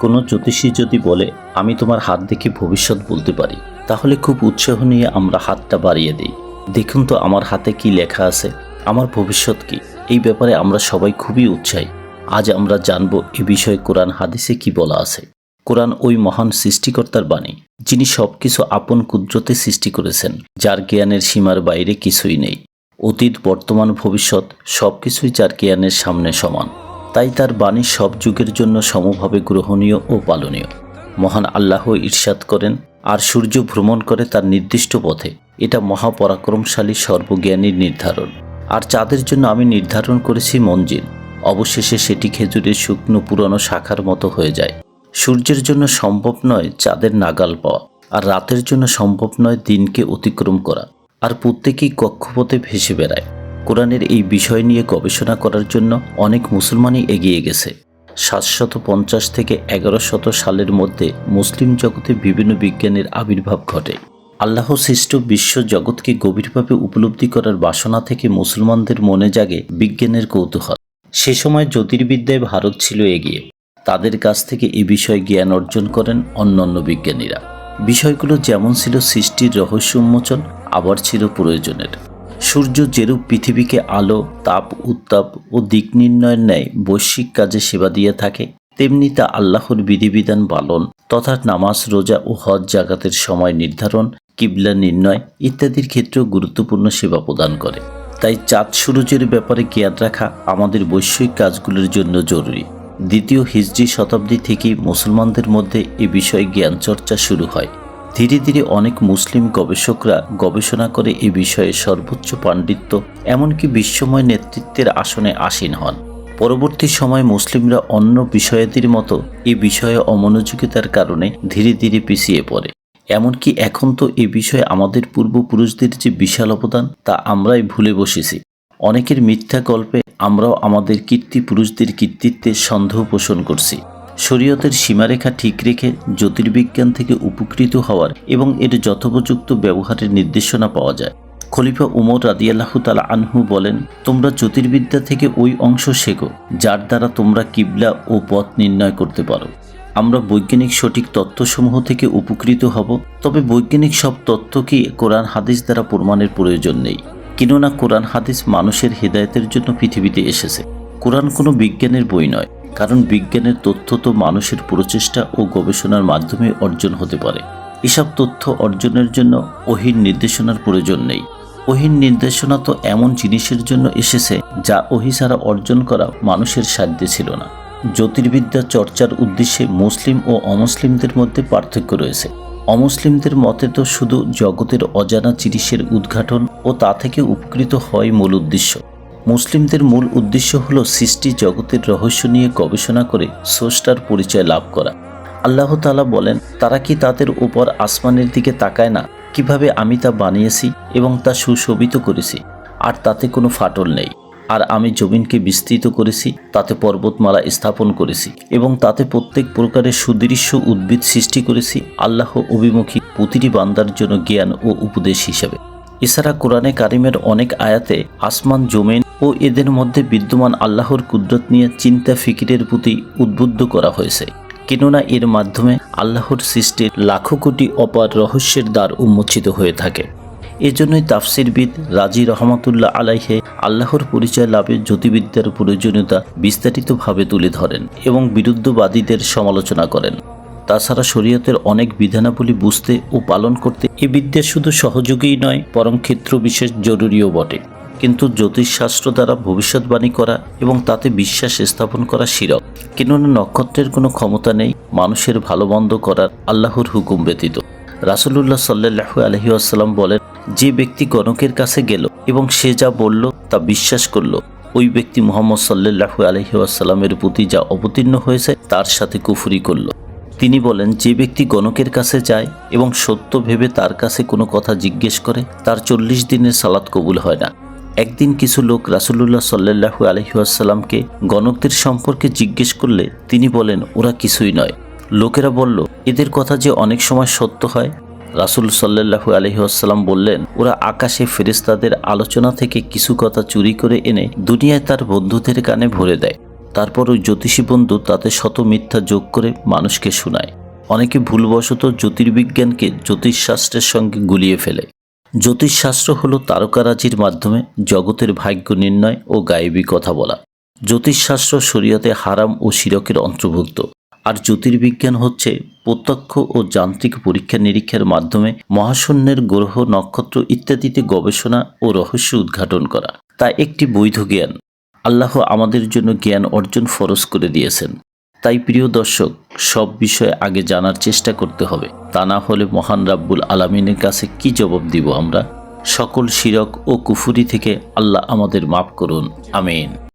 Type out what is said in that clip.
কোনো জ্যোতিষী যদি বলে, আমি তোমার হাত দেখে ভবিষ্যৎ বলতে পারি, তাহলে খুব উৎসাহ নিয়ে আমরা হাতটা বাড়িয়ে দিই। দেখুন তো আমার হাতে কি লেখা আছে, আমার ভবিষ্যৎ কি? এই ব্যাপারে আমরা সবাই খুবই উৎসাহী। আজ আমরা জানব এ বিষয়ে কোরআন হাদিসে কি বলা আছে। কোরআন ওই মহান সৃষ্টিকর্তার বাণী, যিনি সবকিছু আপন কুদরতে সৃষ্টি করেছেন, যার জ্ঞানের সীমার বাইরে কিছুই নেই। অতীত, বর্তমান, ভবিষ্যৎ, সবকিছুই যার জ্ঞানের সামনে সমান। তাই তার বাণী সব যুগের জন্য সমভাবে গ্রহণীয় ও পালনীয়। মহান আল্লাহ ঈর্ষাদ করেন, আর সূর্য ভ্রমণ করে তার নির্দিষ্ট পথে। এটা মহাপরাক্রমশালী সর্বজ্ঞানীর নির্ধারণ। আর চাঁদের জন্য আমি নির্ধারণ করেছি মঞ্জিল। অবশেষে সেটি খেজুরের শুকনো পুরনো শাখার মতো হয়ে যায়। সূর্যের জন্য সম্ভব নয় চাঁদের নাগাল পাওয়া, আর রাতের জন্য সম্ভব নয় দিনকে অতিক্রম করা। আর প্রত্যেকেই কক্ষপথে ভেসে বেড়ায়। কোরআনের এই বিষয় নিয়ে গবেষণা করার জন্য অনেক মুসলমানই এগিয়ে গেছে। সাতশত পঞ্চাশ থেকে এগারোশত সালের মধ্যে মুসলিম জগতে বিভিন্ন বিজ্ঞানের আবির্ভাব ঘটে। আল্লাহ সৃষ্ট বিশ্ব জগৎকে গভীরভাবে উপলব্ধি করার বাসনা থেকে মুসলমানদের মনে জাগে বিজ্ঞানের কৌতূহল। সে সময় জ্যোতির্বিদ্যায় ভারত ছিল এগিয়ে। তাদের কাছ থেকে এ বিষয়ে জ্ঞান অর্জন করেন অন্যান্য বিজ্ঞানীরা। বিষয়গুলো যেমন ছিল সৃষ্টির রহস্য উন্মোচন, আবার ছিল প্রয়োজনের। সূর্য যেরূপ পৃথিবীকে আলো, তাপ, উত্তাপ ও দিক নির্ণয়ের ন্যায় বৈশ্বিক কাজে সেবা দিয়ে থাকে, তেমনি তা আল্লাহর বিধিবিধান পালন তথা নামাজ, রোজা ও হজ জাগাতের সময় নির্ধারণ, কিবলা নির্ণয় ইত্যাদির ক্ষেত্রেও গুরুত্বপূর্ণ সেবা প্রদান করে। তাই চাঁদ সূরজের ব্যাপারে জ্ঞান রাখা আমাদের বৈশ্বিক কাজগুলোর জন্য জরুরি। দ্বিতীয় হিজরি শতাব্দী থেকেই মুসলমানদের মধ্যে এ বিষয়ে জ্ঞান চর্চা শুরু হয়। ধীরে ধীরে অনেক মুসলিম গবেষকরা গবেষণা করে এ বিষয়ে সর্বোচ্চ পাণ্ডিত্য, এমনকি বিশ্বময় নেতৃত্বের আসনে আসীন হন। পরবর্তী সময় মুসলিমরা অন্য বিষয়াদির মতো এ বিষয়ে অমনোযোগিতার কারণে ধীরে ধীরে পিছিয়ে পড়ে। এমনকি এখন তো এ বিষয়ে আমাদের পূর্বপুরুষদের যে বিশাল অবদান, তা আমরাই ভুলে বসেছি। অনেকের মিথ্যা গল্পে আমরাও আমাদের কীর্তি পুরুষদের কৃতিত্বে সন্দেহ পোষণ করছি। শরীয়তের সীমারেখা ঠিক রেখে জ্যোতির্বিজ্ঞান থেকে উপকৃত হওয়ার এবং এর যথোপযুক্ত ব্যবহারের নির্দেশনা পাওয়া যায়। খলিফা উমর রাদিয়াল্লাহু তালা আনহু বলেন, তোমরা জ্যোতির্বিদ্যা থেকে ওই অংশ শেখো, যার দ্বারা তোমরা কিবলা ও পথ নির্ণয় করতে পারো। আমরা বৈজ্ঞানিক সঠিক তথ্যসমূহ থেকে উপকৃত হব, তবে বৈজ্ঞানিক সব তথ্য কি কোরআন হাদিস দ্বারা প্রমাণের প্রয়োজন নেই। কেননা কোরআন হাদিস মানুষের হেদায়েতের জন্য পৃথিবীতে এসেছে। কোরআন কোনো বিজ্ঞানের বই নয়। কারণ বিজ্ঞানের তথ্য তো মানুষের প্রচেষ্টা ও গবেষণার মাধ্যমে অর্জন হতে পারে। এসব তথ্য অর্জনের জন্য ওহির নির্দেশনার প্রয়োজন নেই। ওহির নির্দেশনা তো এমন জিনিসের জন্য এসেছে যা ওহি ছাড়া অর্জন করা মানুষের সাধ্যে ছিল না। জ্যোতির্বিদ্যা চর্চার উদ্দেশ্যে মুসলিম ও অমুসলিমদের মধ্যে পার্থক্য রয়েছে। অমুসলিমদের মতে তো শুধু জগতের অজানা জিনিসের উদ্ঘাটন ও তা থেকে উপকৃত হয় মূল উদ্দেশ্য। মুসলিমদের মূল উদ্দেশ্য হল সৃষ্টি জগতের রহস্য নিয়ে গবেষণা করে স্রষ্টার পরিচয় লাভ করা। আল্লাহ তালা বলেন, তারা কি তাদের উপর আসমানের দিকে তাকায় না? কীভাবে আমি তা বানিয়েছি এবং তা সুশোভিত করেছি? আর তাতে কোনো ফাটল নেই। আর আমি জমিনকে বিস্তৃত করেছি, তাতে পর্বতমালা স্থাপন করেছি এবং তাতে প্রত্যেক প্রকারের সুদৃশ্য উদ্ভিদ সৃষ্টি করেছি আল্লাহ অভিমুখী প্রতিটি বান্দার জন্য জ্ঞান ও উপদেশ হিসেবে। এছাড়া কোরআনে কারিমের অনেক আয়াতে আসমান, জমিন ও এদের মধ্যে বিদ্যমান আল্লাহর কুদরত নিয়ে চিন্তা ফিকিরের প্রতি উদ্বুদ্ধ করা হয়েছে। কেননা এর মাধ্যমে আল্লাহর সৃষ্টির লাখো কোটি অপার রহস্যের দ্বার উন্মোচিত হয়ে থাকে। এজন্যই তাফসিরবিদ রাজি রহমতুল্লাহ আলাইহে আল্লাহর পরিচয় লাভে জ্যোতিবিদ্যার প্রয়োজনীয়তা বিস্তারিতভাবে তুলে ধরেন এবং বিরুদ্ধবাদীদের সমালোচনা করেন। তাছাড়া শরীয়তের অনেক বিধানাবলী বুঝতে ও পালন করতে এ বিদ্যা শুধু সহযোগীই নয় বরং ক্ষেত্র বিশেষ জরুরিও বটে। কিন্তু জ্যোতিষশাস্ত্র দ্বারা ভবিষ্যৎবাণী করা এবং তাতে বিশ্বাস স্থাপন করা শিরক। কেননা নক্ষত্রের কোনো ক্ষমতা নেই, মানুষের ভালো মন্দ করার আল্লাহর হুকুম ব্যতীত। রাসুলুল্লাহ সাল্লাহু আলহি আসাল্লাম বলেন, যে ব্যক্তি গণকের কাছে গেল এবং সে যা বলল তা বিশ্বাস করল, ওই ব্যক্তি মোহাম্মদ সাল্লাহু আলহি আসাল্লামের প্রতি যা অবতীর্ণ হয়েছে তার সাথে কুফুরি করল। তিনি বলেন, যে ব্যক্তি গণকের কাছে যায় এবং সত্য ভেবে তার কাছে কোনো কথা জিজ্ঞেস করে, তার চল্লিশ দিনের সালাত কবুল হয় না। একদিন কিছু লোক রাসুলুল্লাহ সাল্লাহু আলহিউসাল্লামকে গণকদের সম্পর্কে জিজ্ঞেস করলে তিনি বলেন, ওরা কিছুই নয়। লোকেরা বলল, এদের কথা যে অনেক সময় সত্য হয়? রাসুল সাল্লাহু আলহিহাস্লাম বললেন, ওরা আকাশে ফেরেস্তাদের আলোচনা থেকে কিছু কথা চুরি করে এনে দুনিয়ায় তার বন্ধুদের কানে ভরে দেয়। তারপর ওই জ্যোতিষী বন্ধু তাতে শত মিথ্যা যোগ করে মানুষকে শোনায়। অনেকে ভুলবশত জ্যোতির্বিজ্ঞানকে জ্যোতিষশাস্ত্রের সঙ্গে গুলিয়ে ফেলে। জ্যোতিষশাস্ত্র হলো তারকারাজির মাধ্যমে জগতের ভাগ্য নির্ণয় ও গায়েবী কথা বলা। জ্যোতিষশাস্ত্র শরীয়তে হারাম ও শিরকের অন্তর্ভুক্ত। আর জ্যোতির্বিজ্ঞান হচ্ছে প্রত্যক্ষ ও যান্ত্রিক পরীক্ষা নিরীক্ষার মাধ্যমে মহাশূন্যের গ্রহ, নক্ষত্র ইত্যাদিতে গবেষণা ও রহস্য উদ্ঘাটন করা। তা একটি বৈধ জ্ঞান। আল্লাহ আমাদের জন্য জ্ঞান অর্জন ফরজ করে দিয়েছেন। তাই প্রিয় দর্শক, সব বিষয়ে আগে জানার চেষ্টা করতে হবে। তা না হলে মহান রাব্বুল আলামিনের কাছে কি জবাব দিব আমরা? সকল শিরক ও কুফুরি থেকে আল্লাহ আমাদের মাফ করুন। আমিন।